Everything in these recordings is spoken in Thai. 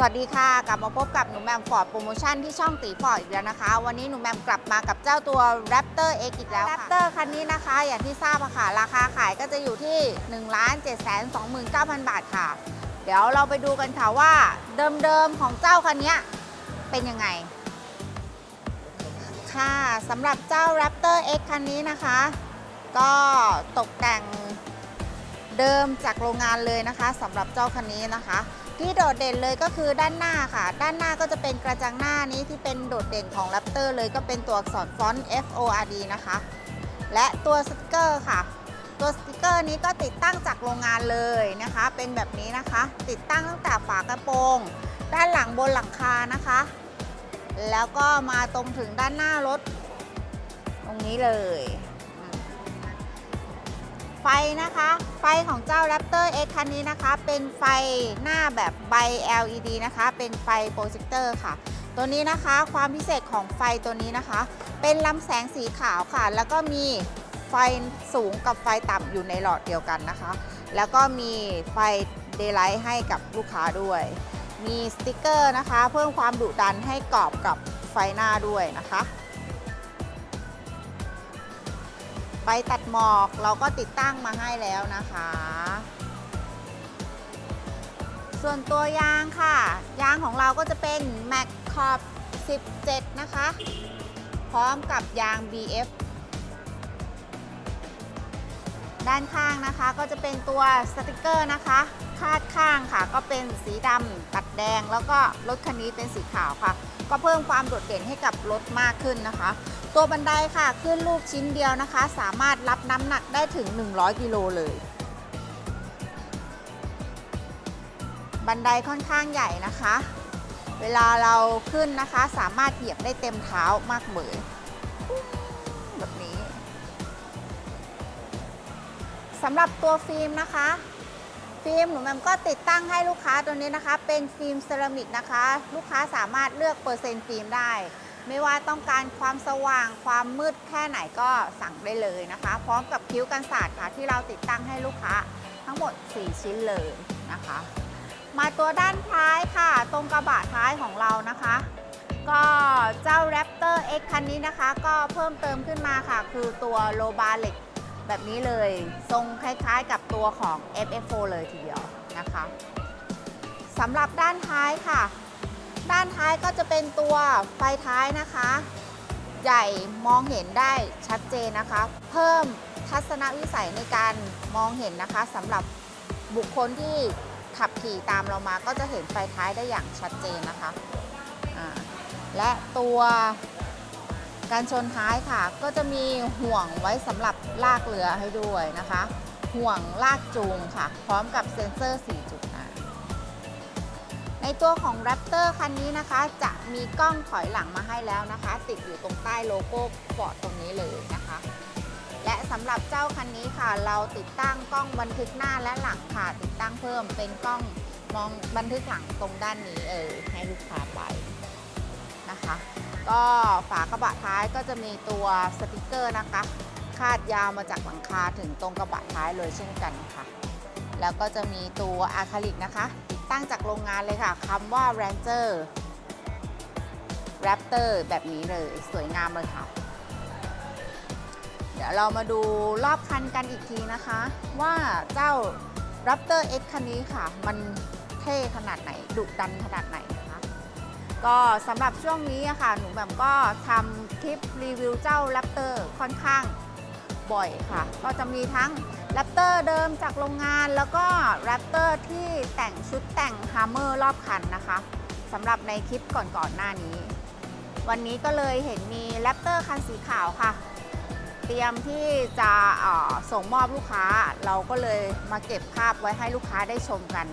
สวัสดีค่ะกลับมาพบกับหนูแหมมฟอร์ดโปรโมชั่นที่ช่องตีฟอร์ดอีกแล้วนะคะ วันนี้หนูแหมมกลับมากับเจ้าตัว Raptor X อีกแล้ว Raptor คันนี้นะคะ อย่างที่ทราบค่ะราคาขายก็จะอยู่ที่ 1 7 2 9 0 0 0 บาทค่ะ เดี๋ยวเราไปดูกันค่ะว่าเดิมๆของเจ้าคันนี้เป็นยังไง ค่ะสำหรับเจ้า Raptor X คันนี้นะคะ ก็ตกแต่งเดิมจากโรงงานเลยนะคะสำหรับเจ้าคันนี้นะคะ ที่โดดเด่นเลยก็คือด้านหน้าค่ะ ด้านหน้าก็จะเป็นกระจังหน้านี้ที่เป็นโดดเด่นของ Raptor เลยก็เป็นตัวอักษรฟอนต์ F O R D นะคะ และตัวสติกเกอร์ค่ะ ตัวสติกเกอร์นี้ก็ติดตั้งจากโรงงานเลยนะคะ เป็นแบบนี้นะคะ ติดตั้งตั้งแต่ฝากระโปรง ด้านหลังบนหลังคานะคะ แล้วก็มาตรงถึงด้านหน้ารถ ตรงนี้เลย ไฟนะคะ ไฟของเจ้า Raptor X คันนี้นะคะ เป็นไฟหน้าแบบใบ LED นะคะ เป็นไฟโปรเจคเตอร์ค่ะ ตัวนี้นะคะความพิเศษของไฟตัวนี้นะคะ เป็นลำแสงสีขาวค่ะ แล้วก็มีไฟสูงกับไฟต่ำอยู่ในหลอดเดียวกันนะคะ แล้วก็มีไฟเดย์ไลท์ให้กับลูกค้าด้วย มีสติกเกอร์นะคะ เพิ่มความดุดันให้กรอบกับไฟหน้าด้วยนะคะ ฟตัดหมอกเราก็ติดตั้งมาให้แล้วนะคะ ส่วนตัวยางค่ะ ยางของเราก็จะเป็น Mac c o r 17 นะคะ พร้อมกับยาง BF ด้านข้างนะคะ ก็จะเป็นตัวสติกเกอร์นะคะ คาดข้างค่ะ ก็เป็นสีดำตัดแดง แล้วก็รถคันนี้เป็นสีขาวค่ะ ก็เพิ่มความโดดเด่นให้กับรถมากขึ้นนะคะ ตัวบันไดค่ะขึ้นลูกชิ้นเดียวนะคะ สามารถรับน้ำหนักได้ถึง 100 กิโลเลยบันไดค่อนข้างใหญ่นะคะ เวลาเราขึ้นนะคะสามารถเหยียบได้เต็มเท้ามากเหมยแบบนี้ สำหรับตัวฟิล์มนะคะ ฟิล์มหนูแมมก็ติดตั้งให้ลูกค้าตัวนี้นะคะ เป็นฟิล์มเซรามิกนะคะ ลูกค้าสามารถเลือกเปอร์เซ็นต์ฟิล์มได้ ไม่ว่าต้องการความสว่าง ความมืดแค่ไหนก็สั่งได้เลยนะคะ พร้อมกับคิ้วกันศาสตร์ค่ะ ที่เราติดตั้งให้ลูกค้าทั้งหมด 4 ชิ้นเลยนะคะ มาตัวด้านท้ายค่ะ ตรงกระบะท้ายของเรานะคะก็เจ้า Raptor X คันนี้นะคะ ก็เพิ่มเติมขึ้นมาค่ะ คือตัวโลบาเหล็ก แบบนี้เลย ทรงคล้ายๆกับตัวของ FF4 เลยทีเดียวนะคะสำหรับด้านท้ายค่ะ ด้านท้ายก็จะเป็นตัวไฟท้ายนะคะ ใหญ่มองเห็นได้ชัดเจนนะคะ เพิ่มทัศนวิสัยในการมองเห็นนะคะสำหรับบุคคลที่ขับขี่ตามเรามาก็จะเห็นไฟท้ายได้อย่างชัดเจนนะคะ และตัว การชนท้ายค่ะ ก็จะมีห่วงไว้สำหรับลากเรือให้ด้วยนะคะ ห่วงลากจูงค่ะ พร้อมกับเซ็นเซอร์ 4 จุดนะในตัวของ Raptor คันนี้นะคะ จะมีกล้องถอยหลังมาให้แล้วนะคะ ติดอยู่ตรงใต้โลโก้ฟอร์ดตรงนี้เลยนะคะ และสำหรับเจ้าคันนี้ค่ะ เราติดตั้งกล้องบันทึกหน้าและหลังค่ะ ติดตั้งเพิ่มเป็นกล้องมองบันทึกหลังตรงด้านนี้เออให้ลูกค้าไปนะคะ ก็ฝากระบะท้ายก็จะมีตัวสติกเกอร์นะคะ คาดยาวมาจากหลังคาถึงตรงกระบะท้ายเลยเช่นกันค่ะ แล้วก็จะมีตัวอะคริลิกนะคะ ติดตั้งจากโรงงานเลยค่ะคำว่า Ranger Raptor แบบนี้เลยสวยงามเลยค่ะ เดี๋ยวเรามาดูรอบคันกันอีกทีนะคะ ว่าเจ้า Raptor X คันนี้ค่ะ มันเท่ขนาดไหนดุดันขนาดไหน ก็สำหรับช่วงนี้อะค่ะ หนูแบบก็ทำคลิปรีวิวเจ้า Raptor ค่อนข้างบ่อยค่ะ ก็จะมีทั้ง Raptor เดิมจากโรงงาน แล้วก็ Raptor ที่แต่งชุดแต่ง Hammer รอบคันนะคะสำหรับในคลิปก่อนๆหน้านี้ วันนี้ก็เลยเห็นมี Raptor คันสีขาวค่ะ เตรียมที่จะส่งมอบลูกค้า เราก็เลยมาเก็บภาพไว้ให้ลูกค้าได้ชมกัน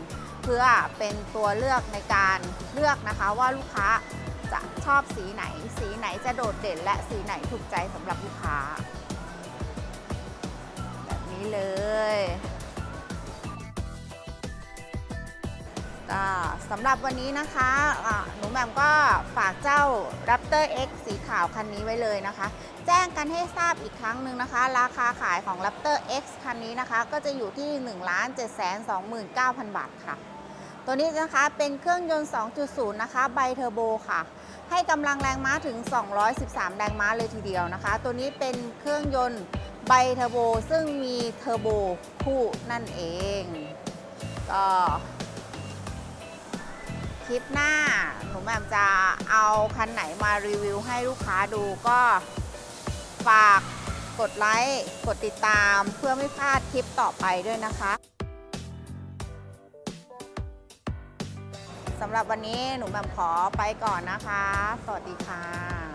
เพื่อเป็นตัวเลือกในการเลือกนะคะว่าลูกค้าจะชอบสีไหน สีไหนจะโดดเด่น และสีไหนถูกใจสำหรับลูกค้า แบบนี้เลย สำหรับวันนี้นะคะะหนูแหม่มก็ฝากเจ้า Raptor X สีขาวคันนี้ไว้เลยนะคะ แจ้งกันให้ทราบอีกครั้งหนึ่งนะคะ ราคาขายของ Raptor X คันนี้นะคะ ก็จะอยู่ที่ 1 7 2 9 0 0 0 บาทค่ะ ตัวนี้นะคะเป็นเครื่องยนต์ 2.0 นะคะ ไบเทอร์โบค่ะ ให้กำลังแรงม้าถึง 213 แรงม้าเลยทีเดียวนะคะ ตัวนี้เป็นเครื่องยนต์ไบเทอร์โบซึ่งมีเทอร์โบคู่นั่นเองก็ คลิปหน้า หนูแหม่มจะเอาคันไหนมารีวิวให้ลูกค้าดูก็ฝากกดไลค์ กดติดตามเพื่อไม่พลาดคลิปต่อไปด้วยนะคะสำหรับวันนี้หนูแหม่มขอไปก่อนนะคะ สวัสดีค่ะ